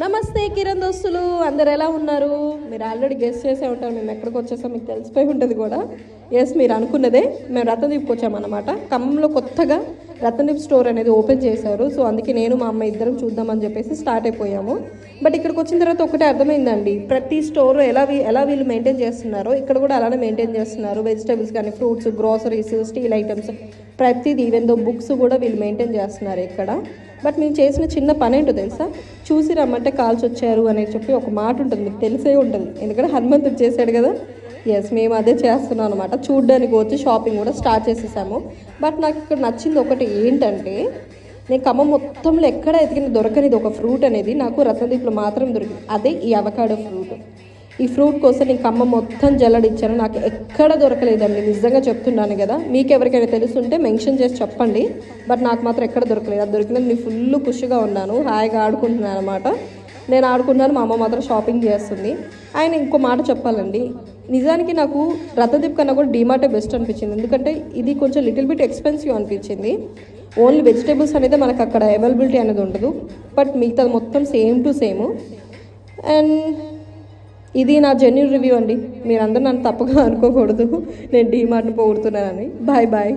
నమస్తే కిరణ్ దోస్తులు అందరు ఎలా ఉన్నారు? మీరు ఆల్రెడీ గెస్ట్ చేసే ఉంటారు మేము ఎక్కడికి వచ్చేసాం మీకు తెలిసిపోయి ఉంటుంది కూడా. ఎస్ మీరు అనుకున్నదే మేము రత్నదీప్కి వచ్చామన్నమాట. ఖమ్మంలో కొత్తగా రత్నదీప్ స్టోర్ అనేది ఓపెన్ చేశారు. సో అందుకే నేను మా అమ్మ ఇద్దరం చూద్దామని చెప్పేసి స్టార్ట్ అయిపోయాము. బట్ ఇక్కడికి వచ్చిన తర్వాత ఒకటే అర్థమైందండి. ప్రతి స్టోర్ ఎలా ఎలా వీళ్ళు మెయింటైన్ చేస్తున్నారో ఇక్కడ కూడా అలానే మెయింటైన్ చేస్తున్నారు. వెజిటేబుల్స్ కానీ ఫ్రూట్స్ గ్రోసరీస్ స్టీల్ ఐటమ్స్ ప్రతిదీ ఈవెన్ దో బుక్స్ కూడా వీళ్ళు మెయింటైన్ చేస్తున్నారు ఇక్కడ. బట్ మేము చేసిన చిన్న పని ఏంటో తెలుసా? చూసి రమ్మంటే కాల్చి వచ్చారు అనేది చెప్పి ఒక మాట ఉంటుంది. మీకు తెలిసే ఉంటుంది. ఎందుకంటే హనుమంతుడు చేశాడు కదా. ఎస్ మేము అదే చేస్తున్నాం అనమాట చూడ్డానికి వచ్చి షాపింగ్ కూడా స్టార్ట్ చేసేసాము. బట్ నాకు ఇక్కడ నచ్చింది ఒకటి ఏంటంటే నేను ఖమ్మం మొత్తంలో ఎక్కడ ఎతికిన దొరకనిది ఒక ఫ్రూట్ అనేది నాకు రత్నదీప్లో మాత్రం దొరికింది. అదే ఈ అవకాడో ఫ్రూట్ ఈ ఫ్రూట్ కోసం నేను ఖమ్మం మొత్తం జల్లడిచ్చాను నాకు ఎక్కడ దొరకలేదండి. నిజంగా చెప్తున్నాను కదా. మీకు ఎవరికైనా తెలుసుంటే మెన్షన్ చేసి చెప్పండి. బట్ నాకు మాత్రం ఎక్కడ దొరకలేదు. అది దొరికినది నేను ఫుల్ ఖుషిగా ఉన్నాను. హాయిగా ఆడుకుంటున్నాను అనమాట నేను ఆడుకున్నాను మా అమ్మ మాత్రం షాపింగ్ చేస్తుంది. ఆయన ఇంకో మాట చెప్పాలండి నిజానికి నాకు రథదీప్ కన్నా కూడా డిమార్టే బెస్ట్ అనిపించింది. ఎందుకంటే ఇది కొంచెం లిటిల్ బిట్ ఎక్స్పెన్సివ్ అనిపించింది. ఓన్లీ వెజిటేబుల్స్ అనేది మనకు అక్కడ అవైలబిలిటీ అనేది ఉండదు. బట్ మిగతాది మొత్తం సేమ్ టు సేమ్ అండ్ ఇది నా జెన్యున్ రివ్యూ అండి. మీరందరూ నన్ను తప్పగా అనుకోకూడదు. నేను డీమార్ట్ని పోగొడుతున్నానని. Bye bye